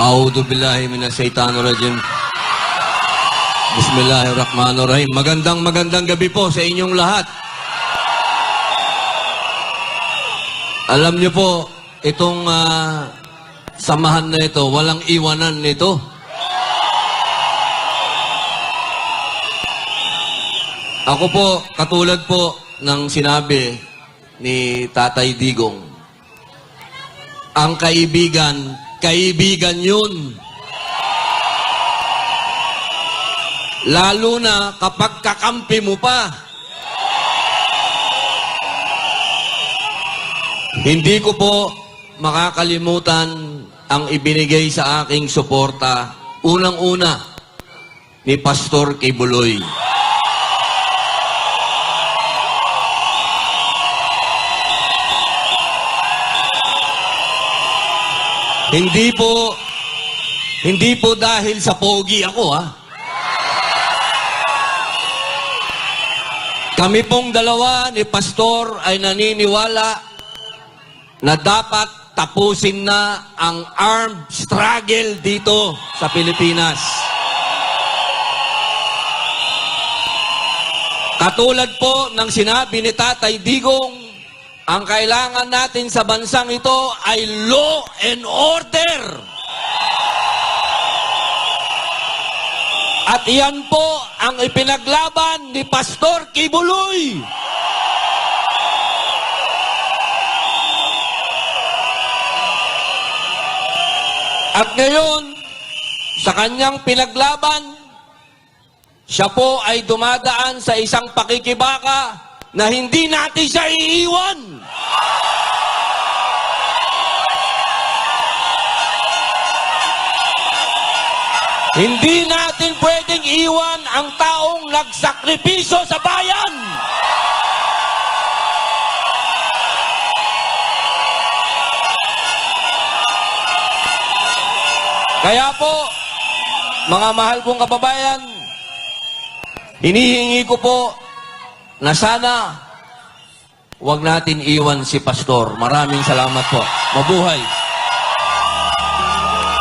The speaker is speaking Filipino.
A'udhu billahi minas shaitanir rajim. Bismillahirrahmanirrahim. Magandang magandang gabi po sa inyong lahat. Alam niyo po, itong ah, samahan na ito, walang iwanan nito. Ako po, katulad po ng sinabi ni Tatay Digong, ang kaibigan, kaibigan yun. Lalo na kapag kakampi mo pa. Hindi ko po makakalimutan ang ibinigay sa aking suporta, unang-una, ni Pastor Kibuloy. Hindi po, hindi po dahil sa pogi ako, ha? Kami pong dalawa ni Pastor ay naniniwala na dapat tapusin na ang armed struggle dito sa Pilipinas. Katulad po ng sinabi ni Tatay Digong, ang kailangan natin sa bansang ito ay law and order. At iyan po ang ipinaglaban ni Pastor Kibuloy. At ngayon, sa kanyang pinaglaban, siya po ay dumadaan sa isang pakikibaka na hindi natin siya iiwan. Hindi natin pwedeng iwan ang taong nagsakripisyo sa bayan. Kaya po, mga mahal kong kababayan, hinihingi ko po na sana wag natin iwan si Pastor. Maraming salamat po. Mabuhay.